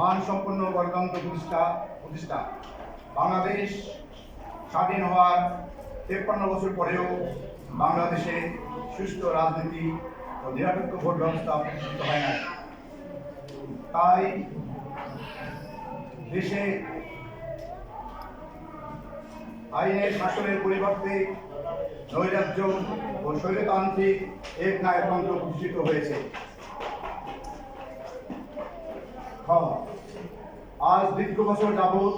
মানসম্পন্ন গণতন্ত্র প্রতিষ্ঠা প্রতিষ্ঠা। বাংলাদেশ স্বাধীন হওয়ার তেপ্পান্ন বছর পরেও বাংলাদেশে সুষ্ঠু রাজনীতি ও নিরপেক্ষ ভোট ব্যবস্থা প্রতিষ্ঠিত হয় না তাই দেশে আইনের শাসনের পরিবর্তে নৈরাজ্য ও স্বৈরতান্ত্রিক এক নায়কতন্ত্র প্রতিষ্ঠিত হয়েছে। খ আজ দীর্ঘ বছর যাবৎ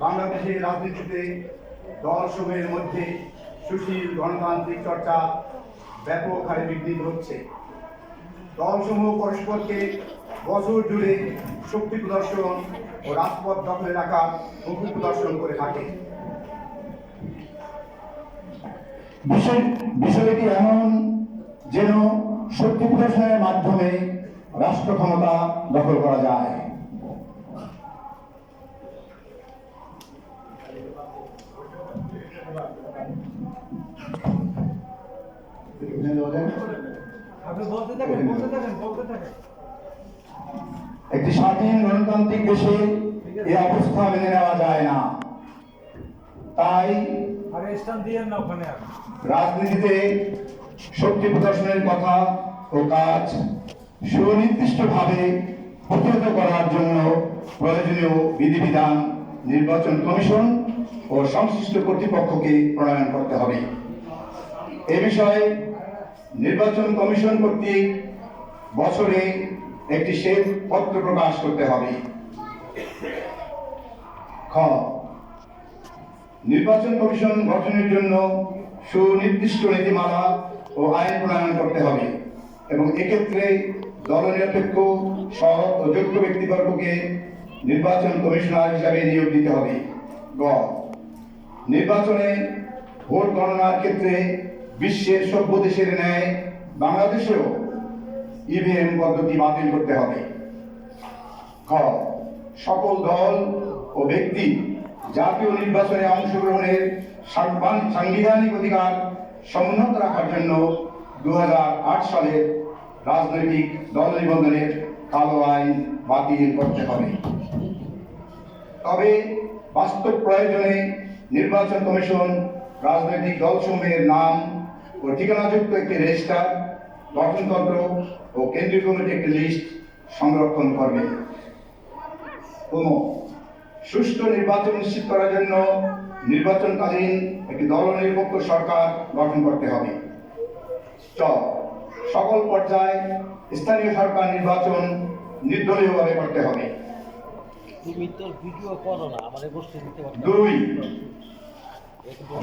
বাংলাদেশের রাজনীতিতে দলসমূহের মধ্যে সুশীল গণতান্ত্রিক চর্চা ব্যাপক হারে বিঘ্নিত হচ্ছে দলসমূহ পরস্পরকে বছর জুড়ে শক্তি প্রদর্শন ও রাজপথ দখলে রাখার মুখ প্রদর্শন করে থাকে। বিষয়, বিষয়টি এমন যেন শক্তি প্রদর্শনের মাধ্যমে রাষ্ট্র ক্ষমতা দখল করা যায়। একটি স্বাধীন গণতান্ত্রিক দেশে এই অবস্থা মেনে নেওয়া যায় না। তাই রাজনীতিতে শক্তি প্রদর্শনের কথা ও কাজ সুনির্দিষ্টভাবে প্রতিহত করার জন্য প্রয়োজনীয় বিধিবিধান নির্বাচন কমিশন ও সংশ্লিষ্ট কর্তৃপক্ষকে প্রণয়ন করতে হবে। এ বিষয়ে নির্বাচন কমিশন কর্তৃক বছরে একটি শ্বেত পত্র প্রকাশ করতে হবে। খ। নির্বাচন কমিশন গঠনের জন্য সুনির্দিষ্ট নীতিমালা ও আইন প্রণয়ন করতে হবে এবং এক্ষেত্রে দলনিরপেক্ষ, সৎ ও যোগ্য ব্যক্তিবর্গকে নির্বাচন কমিশনার হিসাবে নিয়োগ দিতে হবে। গ। নির্বাচনে ভোট গণনার ক্ষেত্রে বিশ্বের সভ্য দেশের ন্যায় বাংলাদেশেও ইভিএম পদ্ধতি বাতিল করতে হবে। খ সকল দল ও ব্যক্তি জাতীয় নির্বাচনে অংশগ্রহণের সাংবিধানিক অধিকার সমুন্নত রাখার জন্য দু সালের রাজনৈতিক দল নিবন্ধনের কালো আইন বাতিল করতে হবে। তবে বাস্তব প্রয়োজনে নির্বাচন কমিশন রাজনৈতিক দলসমূহের নাম ও ঠিকানাযুক্ত একটি রেজিস্টার গঠনতন্ত্র ও কেন্দ্রীয় কমিটি একটি লিস্ট সংরক্ষণ করবে। কোনো সুষ্ঠু নির্বাচন নিশ্চিত করার জন্য নির্বাচনকালীন একটি দলনিরপেক্ষ সরকার গঠন করতে হবে। চ সকল পর্যায়ে স্থানীয় সরকার নির্বাচন নির্দলীয়ভাবে করতে হবে। দুই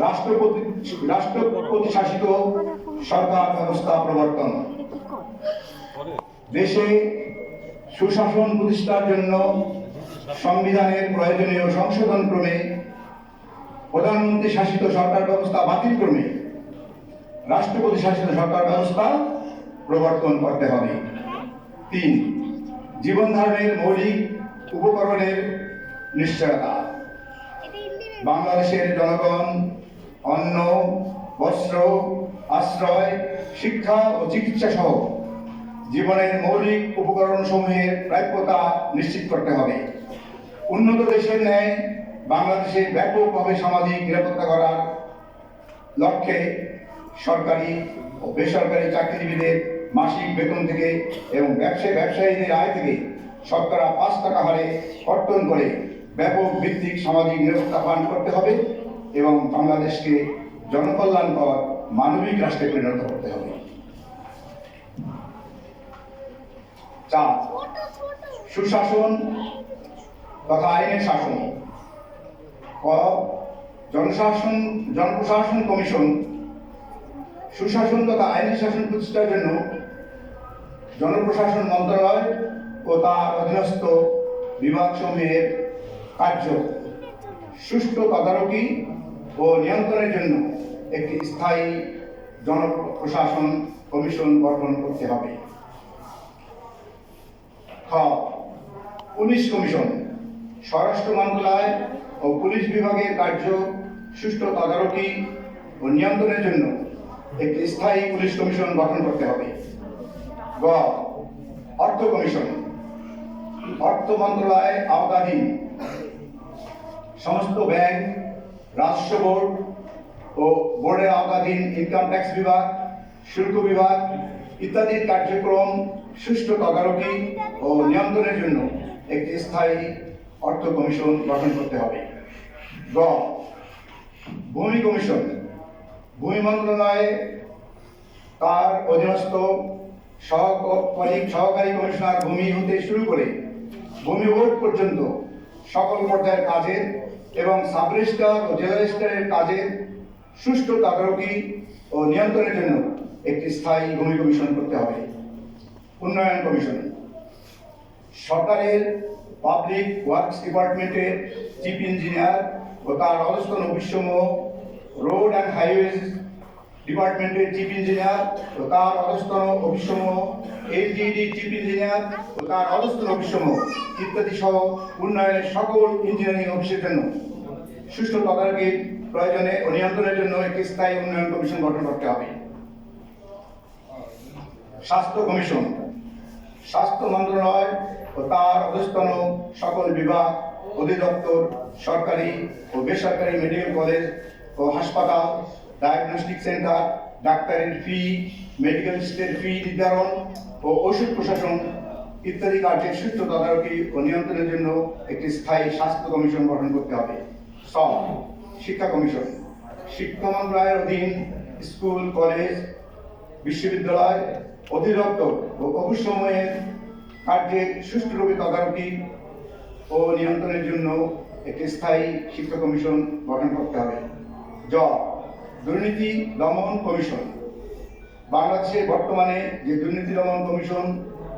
রাষ্ট্রপতি রাষ্ট্রপতি শাসিত সরকার ব্যবস্থা প্রবর্তন। দেশে সুশাসন প্রতিষ্ঠার জন্য সংবিধানের প্রয়োজনীয় সংশোধন ক্রমে প্রধানমন্ত্রী শাসিত সরকার ব্যবস্থা বাতিল ক্রমে রাষ্ট্রপতি শাসিত সরকার ব্যবস্থা প্রবর্তন করতে হবে। তিন জীবন ধারণের মৌলিক উপকরণের নিশ্চয়তা। বাংলাদেশের জনগণ অন্ন, বস্ত্র, আশ্রয়, শিক্ষা ও চিকিৎসা সহ জীবনের মৌলিক উপকরণ সমূহের প্রাপ্যতা নিশ্চিত করতে হবে। উন্নত দেশের ন্যায় বাংলাদেশে ব্যাপকভাবে সামাজিক নিরাপত্তা করার লক্ষ্যে সরকারি ও বেসরকারি চাকরিজীবীদের মাসিক বেতন থেকে এবং ব্যবসায়ী ব্যবসায়ীদের আয় থেকে শতকরা পাঁচ টাকা হারে কর্তন করে ব্যাপক ভিত্তিক সামাজিক নিরাপত্তা পান করতে হবে এবং বাংলাদেশকে জনকল্যাণকর মানবিক রাষ্ট্রে পরিণত করতে হবে। চার, সুশাসন তথা আইনের শাসন। ক, জনশাসন, জনপ্রশাসন কমিশন সুশাসন তথা আইনের শাসন প্রতিষ্ঠার জন্য জনপ্রশাসন মন্ত্রণালয় ও তার অধীনস্থ বিভাগসমূহের কার্য। সুষ্ঠু তদারকি ও নিয়ন্ত্রণের জন্য একটি স্থায়ী জনপ্রশাসন কমিশন গঠন করতে হবে। পুলিশ কমিশন, স্বরাষ্ট্র মন্ত্রণালয় ও পুলিশ বিভাগের কার্য, সুষ্ঠু তদারকি ও নিয়ন্ত্রণের জন্য একটি স্থায়ী পুলিশ কমিশন গঠন করতে হবে। গ, অর্থ কমিশন, অর্থ মন্ত্রণালয় আওতাধীন। সমস্ত ব্যাংক রাজস্ব বোর্ড ও বোর্ডের আওতাধীন ইনকাম ট্যাক্স বিভাগ, শুল্ক বিভাগ ইত্যাদির কার্যক্রম সুষ্ঠু তদারকি ও নিয়ন্ত্রণের জন্য একটি স্থায়ী অর্থ কমিশন গঠন করতে হবে। গ, ভূমি কমিশন। ভূমি মন্ত্রণালয়ে তার অধীনস্থ সহকারী সহকারী কমিশনার ভূমি হতে শুরু করে ভূমি বোর্ড পর্যন্ত সকল পর্যায়ের কাজের এবং সাব ও জেলা কাজের সুষ্ঠু তদারকি ও নিয়ন্ত্রণের জন্য একটি স্থায়ী ভূমি কমিশন করতে হবে। উন্নয়ন কমিশন। সরকারের পাবলিক ওয়ার্কস ডিপার্টমেন্টের চিফ ইঞ্জিনিয়ার ও তার অধস্তন অফিসসমূহ রোড অ্যান্ড হাইওয়েজ ডিপার্টমেন্টের চিফ ইঞ্জিনিয়ার ও তার অধস্তন অফিসসমূহ এলজিডি চিফ ইঞ্জিনিয়ার ও তার অধস্তন অফিসসমূহ, ইত্যাদি সহ উন্নয়নের সকল ইঞ্জিনিয়ারিং অফিসের জন্য। সুষ্ঠু তদারকির প্রয়োজনে ও নিয়ন্ত্রণের জন্য একটি স্থায়ী উন্নয়ন কমিশন গঠন করতে হবে। স্বাস্থ্য কমিশন। স্বাস্থ্য মন্ত্রণালয় ও তার অধস্তন সকল বিভাগ, অধিদপ্তর, সরকারি ও বেসরকারি মেডিকেল কলেজ ও হাসপাতাল ডায়াগনস্টিক সেন্টার ডাক্তারের ফি মেডিকেল স্টের ফি নির্ধারণ ও ওষুধ প্রশাসন ইত্যাদি কার্যের সুষ্ঠু তদারকি ও নিয়ন্ত্রণের জন্য একটি স্থায়ী স্বাস্থ্য কমিশন গঠন করতে হবে। স, শিক্ষা কমিশন। শিক্ষা মন্ত্রণালয়ের অধীন স্কুল, কলেজ, বিশ্ববিদ্যালয়, অধিদপ্তর ও অফিসমূহের কার্যের সুষ্ঠুরূপে তদারকি ও নিয়ন্ত্রণের জন্য একটি স্থায়ী শিক্ষা কমিশন গঠন করতে হবে। জ দুর্নীতি দমন কমিশন। বাংলাদেশে বর্তমানে যে দুর্নীতি দমন কমিশন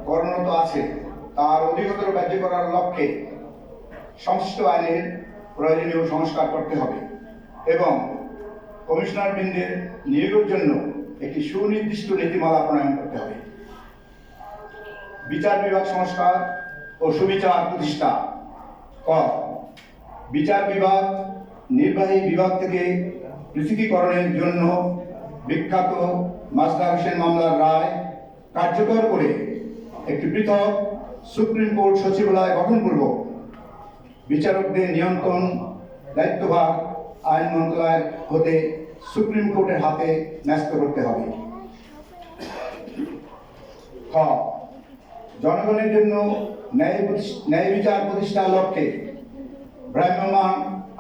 কর্মরত আছে, তার অধিকতর কার্য করার লক্ষ্যে সংশ্লিষ্ট আইনের প্রয়োজনীয় সংস্কার করতে হবে এবং কমিশনার বৃন্দের নিয়োগের জন্য একটি সুনির্দিষ্ট নীতিমালা প্রণয়ন করতে হবে। বিচার বিভাগ সংস্কার ও সুবিচার প্রতিষ্ঠা। ক, বিচার বিভাগ নির্বাহী বিভাগ থেকে পৃথকীকরণের জন্য বিখ্যাত মাসদা হোসেন মামলার রায় কার্যকর করে একটি পৃথক সুপ্রিম কোর্ট সচিবালয় গঠনপূর্বক বিচারকদের নিয়ন্ত্রণ দায়িত্বভার আইন মন্ত্রণালয়ের হতে সুপ্রিম কোর্টের হাতে ন্যস্ত করতে হবে। জনগণের জন্য ন্যায় ন্যায় বিচার প্রতিষ্ঠার লক্ষ্যে ভ্রাম্যমাণ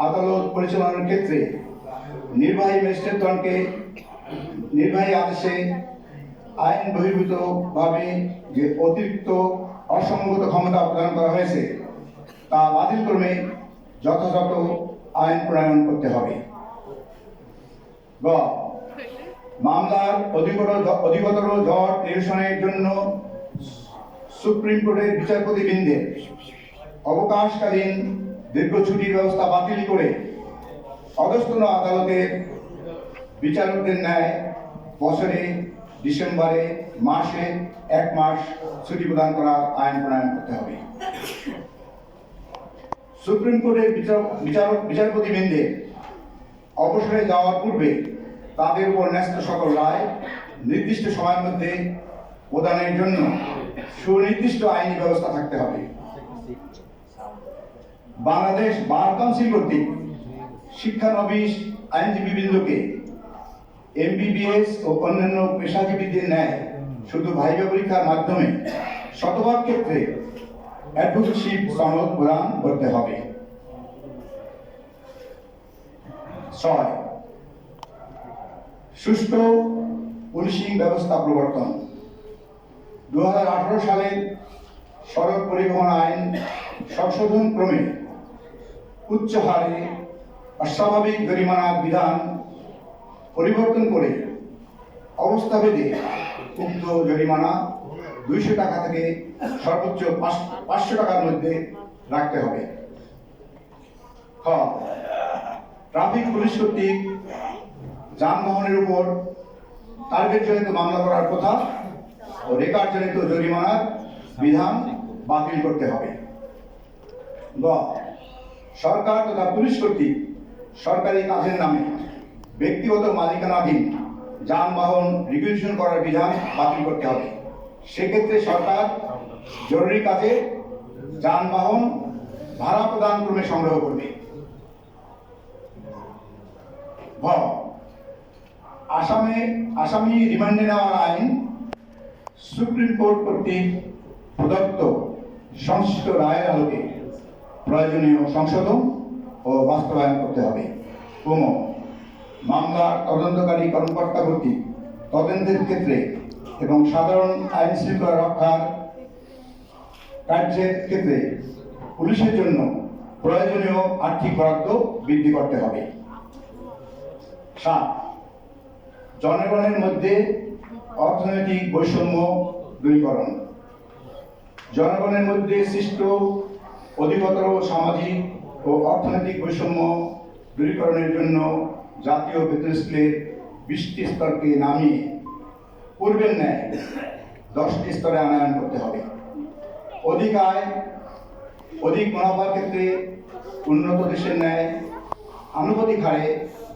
আদালত পরিচালনার ক্ষেত্রে নির্বাহী ম্যাজিস্ট্রেটগণকে নির্বাহী আদেশে আইন বহির্ভূতভাবে যে অতিরিক্ত অসংগত ক্ষমতা প্রদান করা হয়েছে, তা বাতিলক্রমে যথাযথ আইন প্রণয়ন করতে হবে। গ, মামলার অধিকতর জট নিরসনের জন্য সুপ্রিম কোর্টের বিচারপতি বৃন্দের অবকাশকালীন দীর্ঘ ছুটির ব্যবস্থা বাতিল করে অগস্তন আদালতের বিচারকদের ন্যায় বছরে ডিসেম্বরে মাসে এক মাস ছুটি প্রদান করা আইন প্রণয়ন করতে হবে। সুপ্রিম কোর্টের বিচার বিচারক বিচারপতি বৃন্দের অবসরে যাওয়ার পূর্বে তাদের উপর ন্যস্ত সকল রায় নির্দিষ্ট সময়ের মধ্যে প্রদানের জন্য সুনির্দিষ্ট আইনি ব্যবস্থা থাকতে হবে। বাংলাদেশ বার কাউন্সিল কর্তৃক শিক্ষানবিশ আইনজীবী বৃন্দকে এমবিবিএস ও অন্যান্য পেশাজীবীদের ন্যায় শুধু ভাইবা পরীক্ষার মাধ্যমে শতভাগ ক্ষেত্রে অ্যাডভোকেটশিপ সনদ প্রদান করতে হবে। ছয়, সুষ্ঠু পুলিশিং ব্যবস্থা প্রবর্তন। দু সালের সড়ক পরিবহন আইন সংশোধন ক্রমে উচ্চ হারে অস্বাভাবিক জরিমানার বিধান পরিবর্তন করে অবস্থা ভেদে উক্ত জরিমানা দুইশো টাকা থেকে সর্বোচ্চ পাঁচ- পাঁচশো টাকার মধ্যে রাখতে হবে। ট্রাফিক পুলিশ কর্তৃক যানবাহনের উপর টার্গেটজনিত মামলা করার কথা ও রেকর্ডজনিত জরিমানার বিধান বাতিল করতে হবে। সরকার তথা পুলিশ কর্তৃক সরকারি কাজের নামে ব্যক্তিগত মালিকানাধীন যানবাহন রিকুইজিশন করার বিধান বাতিল করতে হবে। সেক্ষেত্রে সরকার জরুরি কাজে যানবাহন ভাড়া প্রদান ক্রমে সংগ্রহ করবে। আসামে, আসামি রিমান্ডে নেওয়ার আইন সুপ্রিম কোর্ট কর্তৃক প্রদত্ত সংশ্লিষ্ট রায়ের আলোকে প্রয়োজনীয় সংশোধন ও বাস্তবায়ন করতে হবে। কোম মামলার তদন্তকারী কর্মকর্তা কর্তৃক তদন্তের ক্ষেত্রে এবং সাধারণ আইন শৃঙ্খলা রক্ষার কার্যের ক্ষেত্রে পুলিশের জন্য প্রয়োজনীয় আর্থিক বরাদ্দ বৃদ্ধি করতে হবে। সাত, জনগণের মধ্যে অর্থনৈতিক বৈষম্য দূরীকরণ। জনগণের মধ্যে সৃষ্ট অধিকতর সামাজিক ও অর্থনৈতিক বৈষম্য দূরীকরণের জন্য জাতীয় বেতন স্কেলের বিশটি স্তরকে নামিয়ে পূর্বের ন্যায় দশটি স্তরে আনয়ন করতে হবে। অধিক আয় অধিক মুনাফার ক্ষেত্রে উন্নত দেশের ন্যায় আনুপাতিক হারে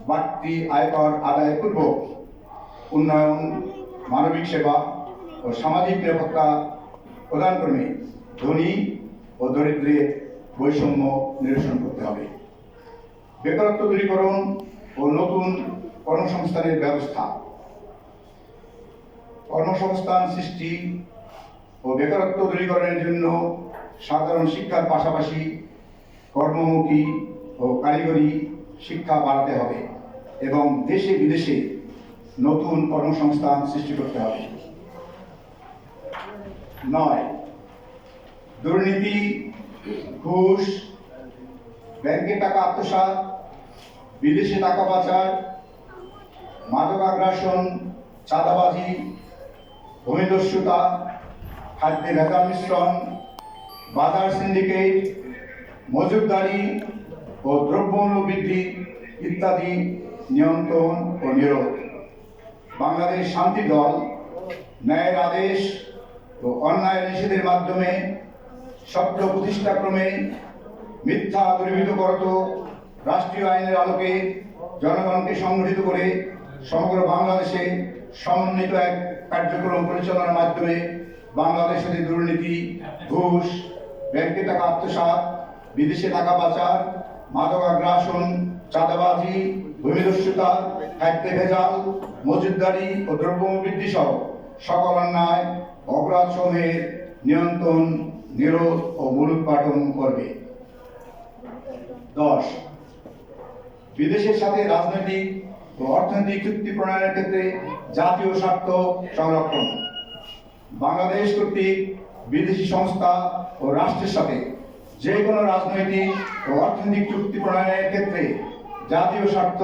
বাড়তি আয়কর আদায় পূর্ব উন্নয়ন, মানবিক সেবা ও সামাজিক নিরাপত্তা প্রদান ক্রমে ধনী ও দরিদ্রের বৈষম্য নিরসন করতে হবে। বেকারত্ব দূরীকরণ ও নতুন কর্মসংস্থানের ব্যবস্থা। কর্মসংস্থান সৃষ্টি ও বেকারত্ব দূরীকরণের জন্য সাধারণ শিক্ষার পাশাপাশি কর্মমুখী ও কারিগরি শিক্ষা বাড়াতে হবে এবং দেশে বিদেশে নতুন কর্মসংস্থান সৃষ্টি করতে হবে। নয়, দুর্নীতি ঘুষ ব্যাংকে টাকা আত্মসাৎ, বিদেশে টাকা পাচার, মাদক আগ্রাসন, চাঁদাবাজি, ভূমিদস্যুতা খাদ্যে ভেজাল মিশ্রণ, বাজার সিন্ডিকেট মজুরদারি ও দ্রব্যমূল্য বৃদ্ধি ইত্যাদি নিয়ন্ত্রণ ও নিরোধ। বাংলাদেশ শান্তি দল, ন্যায়ের আদেশ ও অন্যায় নিষেধের মাধ্যমে শব্দ প্রতিষ্ঠাক্রমে মিথ্যা দূরীভূত করত রাষ্ট্রীয় আইনের আলোকে জনগণকে সংগঠিত করে সমগ্র বাংলাদেশে সমন্বিত এক কার্যক্রম পরিচালনার মাধ্যমে বাংলাদেশের দুর্নীতি, ঘুষ, ব্যাংকে টাকা আত্মসাৎ, বিদেশে টাকা পাচার মাদকাগ্রাসন চাঁদাবাজি, ভূমিদস্যুতা, খাদ্যে ভেজাল মজুদদারি ও দ্রব্যমূল্য বৃদ্ধি সহ সকল অন্যায়, অপরাধ সমূহের নিয়ন্ত্রণ নিরোধ ও মূলোৎপাটন করবে দশ, বিদেশের সাথে রাজনৈতিক ও অর্থনৈতিক চুক্তি প্রণয়নের ক্ষেত্রে জাতীয় স্বার্থ সংরক্ষণ। বাংলাদেশ কর্তৃক বিদেশি সংস্থা ও রাষ্ট্রের সাথে যে কোনো রাজনৈতিক ও অর্থনৈতিক চুক্তি প্রণয়নের ক্ষেত্রে জাতীয় স্বার্থ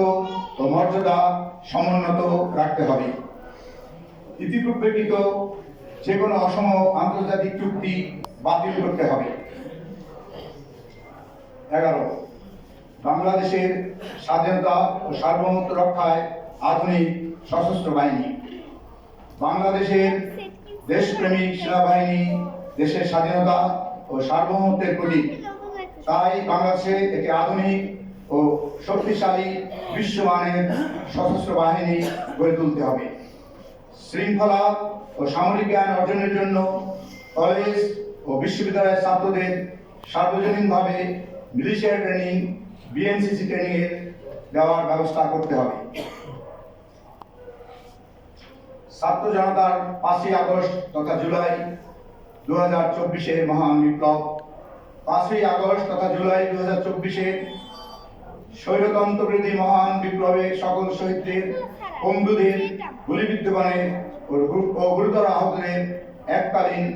ও মর্যাদা সমুন্নত রাখতে হবে। ইতিপূর্বেকৃত যে কোনো অসম আন্তর্জাতিক চুক্তি বাতিল করতে হবে। এগারো, বাংলাদেশের স্বাধীনতা ও সার্বভৌমত্ব রক্ষায় আধুনিক সশস্ত্র বাহিনী। বাংলাদেশের দেশপ্রেমিক সেনাবাহিনী, দেশের স্বাধীনতা ও সার্বভৌমত্বের প্রতীক। তাই বাংলাদেশে একটি আধুনিক ও শক্তিশালী বিশ্বমানের সশস্ত্র বাহিনী গড়ে তুলতে হবে। শৃঙ্খলা ও সামরিক জ্ঞান অর্জনের জন্য কলেজ ও বিশ্ববিদ্যালয়ের ছাত্রদের সার্বজনীনভাবে মিলিশিয়া ট্রেনিং, বিএনসিসি ট্রেনিং এর দেওয়ার ব্যবস্থা করতে হবে। ছাত্র জনতার পাঁচই আগস্ট তথা জুলাই দু হাজার চব্বিশের মহান বিপ্লব। পাঁচই আগস্ট তথা জুলাই দু হাজার চব্বিশের স্বৈরতন্ত্র মহান বিপ্লবের সকল শহীদদের পঙ্গুদের গুলিবিদ্ধগণের ও ও গুরুতর আহতদের এককালীন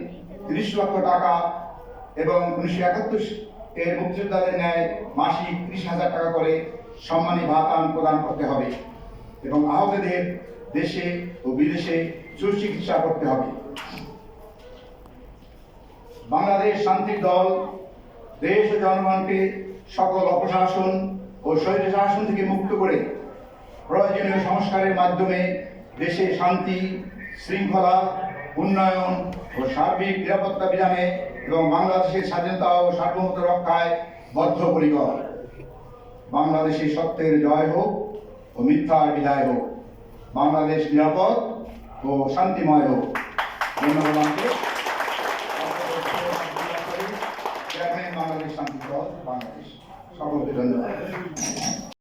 তিরিশ লক্ষ টাকা এবং উনিশশো একাত্তর এর মুক্তিযোদ্ধাদের ন্যায় মাসিক ত্রিশ হাজার টাকা করে সম্মানী ভাতান প্রদান করতে হবে এবং আহতদের দেশে ও বিদেশে সুচিকিৎসা করতে হবে। বাংলাদেশ শান্তির দল, দেশ ও জনগণকে সকল অপশাসন ও স্বৈর শাসন থেকে মুক্ত করে প্রয়োজনীয় সংস্কারের মাধ্যমে দেশে শান্তি, শৃঙ্খলা উন্নয়ন ও সার্বিক নিরাপত্তা বিধানে এবং বাংলাদেশের স্বাধীনতা ও সার্বভৌমত্ব রক্ষায় বদ্ধপরিকর। বাংলাদেশে সত্যের জয় হোক ও মিথ্যার বিদায় হোক। বাংলাদেশ নিরাপদ ও শান্তিময় হোক। ধন্যবাদ